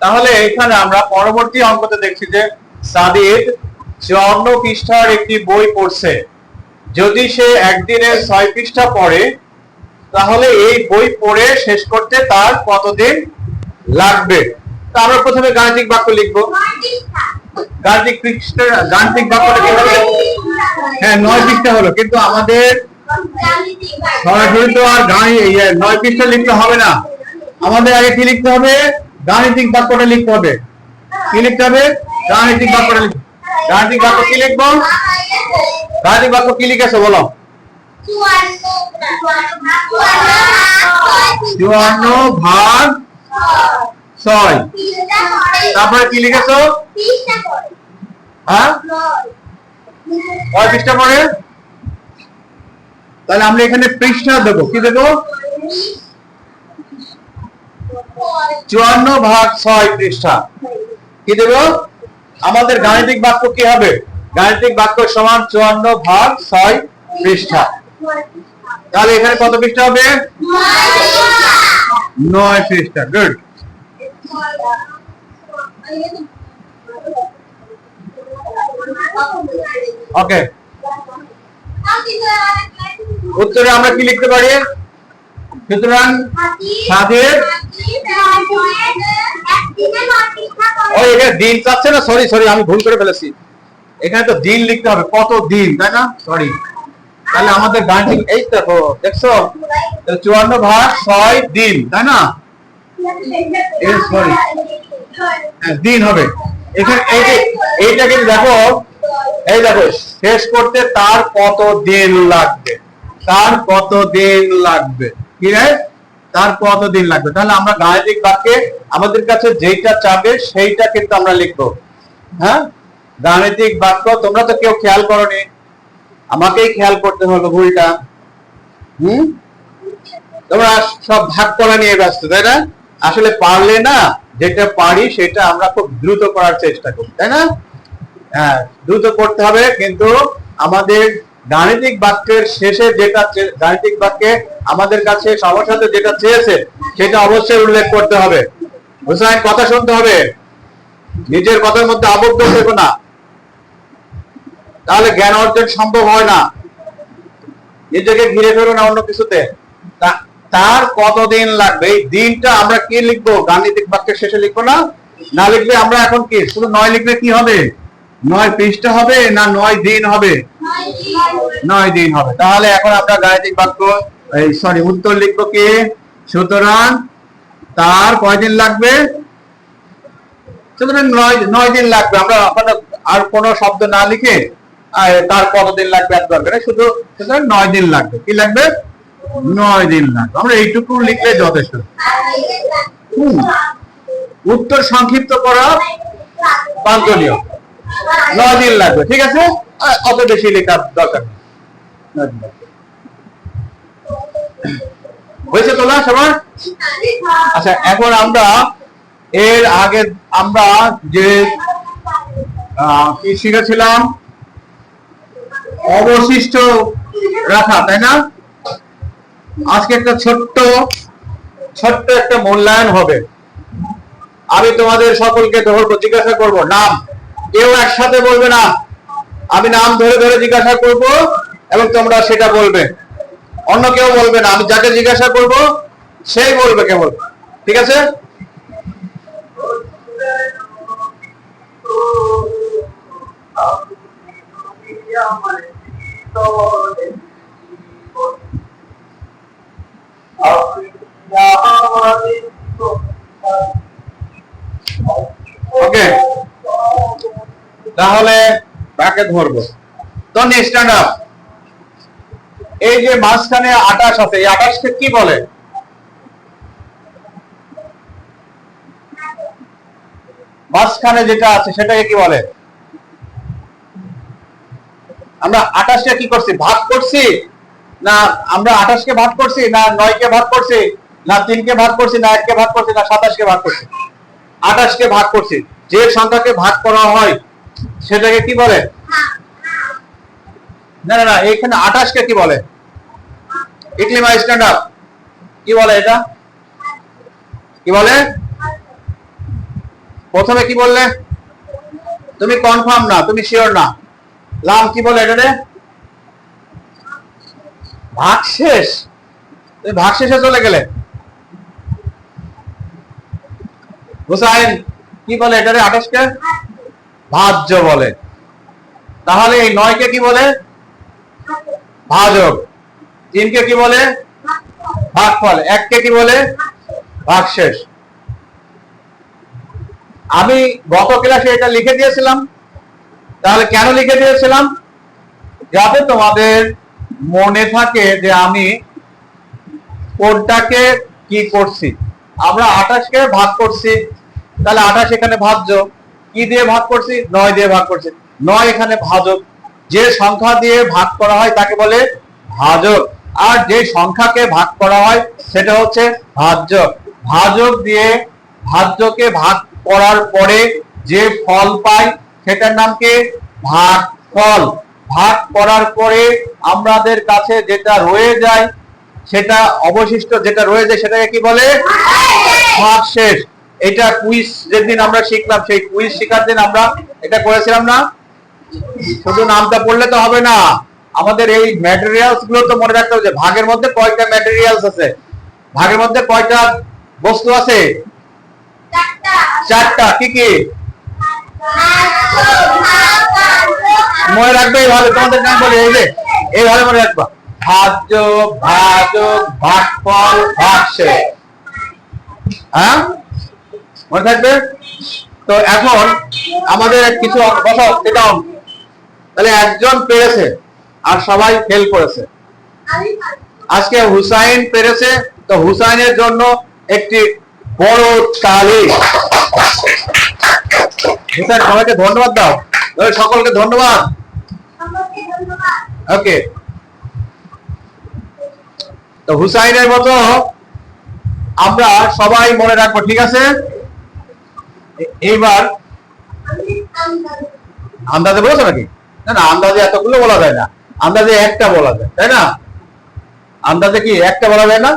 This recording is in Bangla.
তাহলে এখানে আমরা পরবর্তী অঙ্কতে দেখছি যে সাদিদ চুয়ান্ন পৃষ্ঠার একটি বই পড়ছে। যদি সে একদিনে ছয় পৃষ্ঠা পড়ে তাহলে এই বই পড়ে শেষ করতে তার কতদিন লাগবে? তা আমরা প্রথমে গাণিতিক বাক্য লিখব। গাণিতিক পৃষ্ঠা গাণিতিক বাক্যটা কি? হবে হ্যাঁ নয় পৃষ্ঠা হলো কিন্তু আমাদের সরাসরি তো আর ইয়ে, নয় পৃষ্ঠা লিখতে হবে না। আমাদের আগে কি লিখতে হবে? গাণিতিক বাক্যটা লিখতে হবে। কি লিখতে হবে? গাণিতিক বাক্যটা লিখতে গাণিতিক বাক্য কি লিখব? গাণিতিক বাক্য কি লিখেছো বলো। চুয়ান্ন ভাগ ছয়। তারপরে কি লিখেছো? হ্যাঁ? কয় পরে তাহলে আমরা এখানে পৃষ্ঠা দেবো। কি দেবো? চুয়ান্ন ভাগ ছয় পৃষ্ঠা। কি দেব? আমাদের গাণিতিক বাক্য কি হবে? গাণিতিক বাক্য সমান চুয়ান্ন ভাগ ছয় পৃষ্ঠা। তাহলে এখানে কত পৃষ্ঠা হবে? নয় পৃষ্ঠা। গুড ওকে উত্তরে আমরা কি লিখতে পারি? সুতরাং সাদের দিন চাচ্ছে না? সরি সরি আমি ভুল করে ফেলেছি। এখানে তো দিন লিখতে হবে। কত দিন তাই না? সরি তাহলে আমাদের এই দেখো দেখছ? চুয়ান্ন ভাগ ছয় দিন তাই না? sorry. হ্যাঁ, দিন হবে। এখানে এইটা কিন্তু দেখো এই দেখো শেষ করতে তার কত দিন লাগবে? তার কত দিন লাগবে? কি রে? তার কত দিন লাগবে। তাহলে আমরা গাণিতিক বাক্যে আমাদের কাছে যেইটা চাবে সেইটা কিন্তু আমরা লিখব। হ্যাঁ? গাণিতিক বাক্য, তোমরা তো কেউ খেয়াল করনি। আমাকেই খেয়াল করতে হলো ভুলটা। হুম? তোমরা সব ভাগ করা নিয়ে ব্যস্ত, তাই না? আসলে পারলে না, যেটা পারি সেটা আমরা খুব দ্রুত করার চেষ্টা করি, তাই না? হ্যাঁ দ্রুত করতে হবে, কিন্তু আমাদের গাণিতিক বাক্যের শেষে যেটা গাণিতিক বাক্যে আমাদের কাছে সবার সাথে যেটা চেয়েছে, সেটা অবশ্যই উল্লেখ করতে হবে। হুসাইন কথা শুনতে হবে। নিজের কথার মধ্যে আবদ্ধ থেকো না। তাহলে জ্ঞান অর্জন সম্ভব হয় না। নিজেকে ঘিরে ফেলো না অন্য কিছুতে। তার কতদিন লাগবে? এই দিনটা আমরা কি লিখব? গাণিতিক বাক্যের শেষে লিখব না? না লিখলে আমরা এখন কি? শুধু নয় লিখলে কি হবে? নয় পৃষ্ঠা হবে না নয় দিন হবে? নয় দিন হবে। তাহলে এখন আমরা গাণিতিক বাক্য, এই সরি উত্তর লিখব কি? সুতরাং তার কয়দিন লাগবে? সুতরাং নয় নয় দিন লাগবে। আমরা আর কোনো শব্দ না লিখে তার কতদিন লাগবে এত দরকার শুধু, সুতরাং নয় দিন লাগবে। কি লাগবে? নয় দিন লাগবে। আমরা এইটুকু লিখলে যথেষ্ট। উত্তর সংক্ষিপ্ত করা বাঞ্ছনীয়। নয় দিন লাগবে। ঠিক আছে? বেশি লেখার দরকার। হয়েছে তোলা সবার? আচ্ছা এখন আমরা এর আগে আমরা যে কি শিখেছিলাম অবশিষ্ট রাখা, তাই না? আজকে একটা ছোট্ট ছোট্ট একটা মূল্যায়ন হবে। আমি তোমাদের সকলকে ধরবো জিজ্ঞাসা করব, নাম। কেউ একসাথে বলবে না। আমি নাম ধরে ধরে জিজ্ঞাসা করব এবং তোমরা সেটা বলবে। অন্য কেউ বলবে না, আমি যাকে জিজ্ঞাসা করব, সেই বলবে কেবল। ঠিক আছে? ওকে তাহলে কাকে ধরবো? তো স্ট্যান্ড আপ এই যে মাঝখানে আটাশ আছে, এই আটাশকে কি বলে? মাঝখানে যেটা আছে, সেটাকে কি বলে? আমরা আটাশকে কি করছি, ভাগ করছি? না, আমরা আঠাশকে ভাগ করছি, না নয়কে ভাগ করছি, না তিনকে ভাগ করছি, না এককে ভাগ করছি, না সাতাশকে ভাগ করছি? আঠাশকে ভাগ করছি। যে সংখ্যাকে ভাগ করা হয়, সেটাকে কি বলে? না না না, এখানে আঠাশকে কি বলে? ইকলিমা স্ট্যান্ড আপ। কি বলে এটা? কি বলে? প্রথমে কি বললে? তুমি কনফার্ম না, তুমি শিওর না। লাম কি বলে এটা রে ভাগশেষ। তুমি ভাগশেষে চলে গেলে। হুসাইন, কি বলে এটা রে আঠাশকে? ভাজ্য বলে। তাহলে এই নয়কে কি বলে? ভাজক। তিনকে কি বলে? ভাগফল। এককে কি বলে? ভাগশেষ। আমি গত ক্লাসে এটা লিখে দিয়েছিলাম। তাহলে কেন লিখে দিয়েছিলাম? যাতে তোমাদের মনে থাকে যে আমি কোনটাকে কি করছি। আমরা আঠাশকে ভাগ করছি। তাহলে আঠাশ এখানে ভাজ্য। কি দিয়ে ভাগ করছি? নয় দিয়ে ভাগ করছি। নয় এখানে ভাজক। যে সংখ্যা দিয়ে ভাগ করা হয় তাকে বলে ভাজক। আর যে সংখ্যাকে ভাগ করা হয় সেটা হচ্ছে ভাজ্য। ভাজক দিয়ে ভাজ্যকে ভাগ করার পরে যে ফল পাই সেটার নামকে ভাগ ফল। ভাগ করার পরে আমাদের কাছে যেটা রয়ে যায় সেটা অবশিষ্ট যেটা রয়ে যায় সেটাকে কি বলে? ভাগ শেষ। এটা কুইজ যেদিন আমরা শিখলাম, সেই কুইজ শেখার দিন আমরা এটা করেছিলাম না? শুধু নামটা পড়লে তো হবে না। আমাদের এই ম্যাটেরিয়ালসগুলো তো মনে রাখতে হবে ভাগের মধ্যে কয়টা ম্যাটেরিয়ালস আছে? ভাগের মধ্যে কয়টা বস্তু আছে? চারটা। কি কি? মনে রাখবে এইভাবে তোমাদের নাম বলে এই যে এইভাবে মনে রাখবা। ভাজ্য ভাজক ভাগফল ভাগশেষ। হ্যাঁ? মনে থাকবে? তো এখন আমাদের কিছু বসাও এটা তাহলে একজন পেরেছে আর সবাই ফেল করেছে। আজকে হুসাইন পেরেছে তো হুসাইনের জন্য একটি বড় তালি। হুসাইন সবাইকে ধন্যবাদ দাও। সকলকে ধন্যবাদ। ওকে তো হুসাইনের মতো আমরা সবাই মনে রাখব ঠিক আছে? এইবার আন্দাজে বলেছ নাকি? না না, আন্দাজে এতগুলো বলা যায় না। আন্দাজে একটা বলা যায়, তাই না? আন্দাজে কি একটা বলা যায় না?